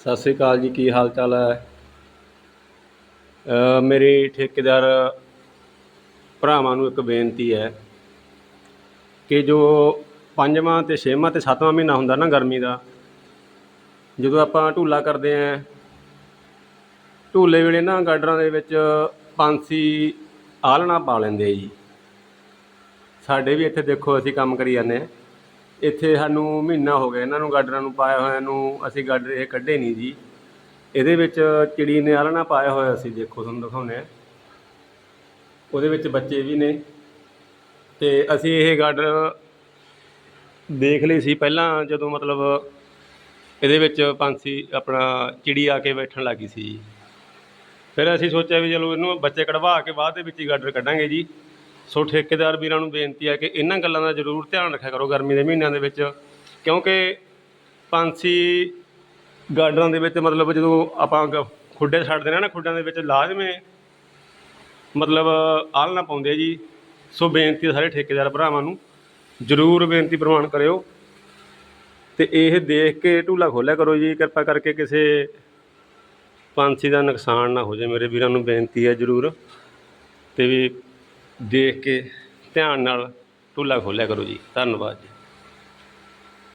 ਸਤਿ ਸ੍ਰੀ ਅਕਾਲ ਜੀ, ਕੀ ਹਾਲ ਚਾਲ ਹੈ? ਮੇਰੇ ਠੇਕੇਦਾਰ ਭਰਾਵਾਂ ਨੂੰ ਇੱਕ ਬੇਨਤੀ ਹੈ ਕਿ ਜੋ ਪੰਜਵਾਂ ਤੇ ਛੇਵਾਂ ਤੇ ਸੱਤਵਾਂ ਮਹੀਨਾ ਹੁੰਦਾ ਨਾ ਗਰਮੀ ਦਾ, ਜਦੋਂ ਆਪਾਂ ਢੂਲਾ ਕਰਦੇ ਆਂ ਢੂਲੇ ਵੇਲੇ ਨਾ ਗਾਡਰਾਂ ਦੇ ਵਿੱਚ ਪੰਛੀ ਆਲਣਾ ਪਾ ਲੈਂਦੇ ਜੀ। ਸਾਡੇ ਵੀ ਇੱਥੇ ਦੇਖੋ ਅਸੀਂ ਕੰਮ ਕਰੀ ਜਾਂਦੇ ਹਾਂ। ਇੱਥੇ ਸਾਨੂੰ ਮਹੀਨਾ ਹੋ ਗਿਆ ਇਹਨਾਂ ਨੂੰ ਗਾਡਰਾਂ ਨੂੰ ਪਾਇਆ ਹੋਇਆ ਨੂੰ, ਅਸੀਂ ਗਾਡਰ ਇਹ ਕੱਢੇ ਨਹੀਂ ਜੀ। ਇਹਦੇ ਵਿੱਚ ਚਿੜੀ ਨੇ ਆਲਣਾ ਪਾਇਆ ਹੋਇਆ ਸੀ, ਦੇਖੋ ਤੁਹਾਨੂੰ ਦਿਖਾਉਂਦੇ ਹਾਂ। ਉਹਦੇ ਵਿੱਚ ਬੱਚੇ ਵੀ ਨੇ ਤੇ ਅਸੀਂ ਇਹ ਗਾਡਰ ਦੇਖ ਲਈ ਸੀ ਪਹਿਲਾਂ ਜਦੋਂ ਮਤਲਬ ਇਹਦੇ ਵਿੱਚ ਪੰਛੀ ਆਪਣਾ ਚਿੜੀ ਆ ਕੇ ਬੈਠਣ ਲੱਗੀ ਸੀ। ਜੀ ਫਿਰ ਅਸੀਂ ਸੋਚਿਆ ਵੀ ਚਲੋ ਇਹਨੂੰ ਬੱਚੇ ਕਢਵਾ ਕੇ ਬਾਅਦ ਦੇ ਵਿੱਚ ਹੀ ਗਾਡਰ ਕੱਢਾਂਗੇ ਜੀ। ਸੋ ਠੇਕੇਦਾਰ ਵੀਰਾਂ ਨੂੰ ਬੇਨਤੀ ਹੈ ਕਿ ਇਹਨਾਂ ਗੱਲਾਂ ਦਾ ਜ਼ਰੂਰ ਧਿਆਨ ਰੱਖਿਆ ਕਰੋ ਗਰਮੀ ਦੇ ਮਹੀਨਿਆਂ ਦੇ ਵਿੱਚ, ਕਿਉਂਕਿ ਪੰਛੀ ਗਾਰਡਨਾਂ ਦੇ ਵਿੱਚ ਮਤਲਬ ਜਦੋਂ ਆਪਾਂ ਗ- ਖੁੱਡੇ ਛੱਡਦੇ ਨੇ ਨਾ, ਖੁੱਡਾਂ ਦੇ ਵਿੱਚ ਲਾਜ਼ਮੀ ਮਤਲਬ ਆਲਣਾ ਪਾਉਂਦੇ ਜੀ। ਸੋ ਬੇਨਤੀ ਹੈ ਸਾਰੇ ਠੇਕੇਦਾਰ ਭਰਾਵਾਂ ਨੂੰ, ਜ਼ਰੂਰ ਬੇਨਤੀ ਪ੍ਰਵਾਨ ਕਰਿਓ। ਤੇ ਇਹ ਦੇਖ ਕੇ ਢੂਲਾ ਖੋਲਿਆ ਕਰੋ ਜੀ, ਕਿਰਪਾ ਕਰਕੇ ਕਿਸੇ ਪੰਛੀ ਦਾ ਨੁਕਸਾਨ ਨਾ ਹੋ ਜਾਏ। ਮੇਰੇ ਵੀਰਾਂ ਨੂੰ ਬੇਨਤੀ ਹੈ ਜ਼ਰੂਰ, ਤੇ ਵੀ ਦੇਖ ਕੇ ਧਿਆਨ ਨਾਲ ਟੁੱਲਾ ਖੋਲ੍ਹਿਆ ਕਰੋ ਜੀ। ਧੰਨਵਾਦ ਜੀ।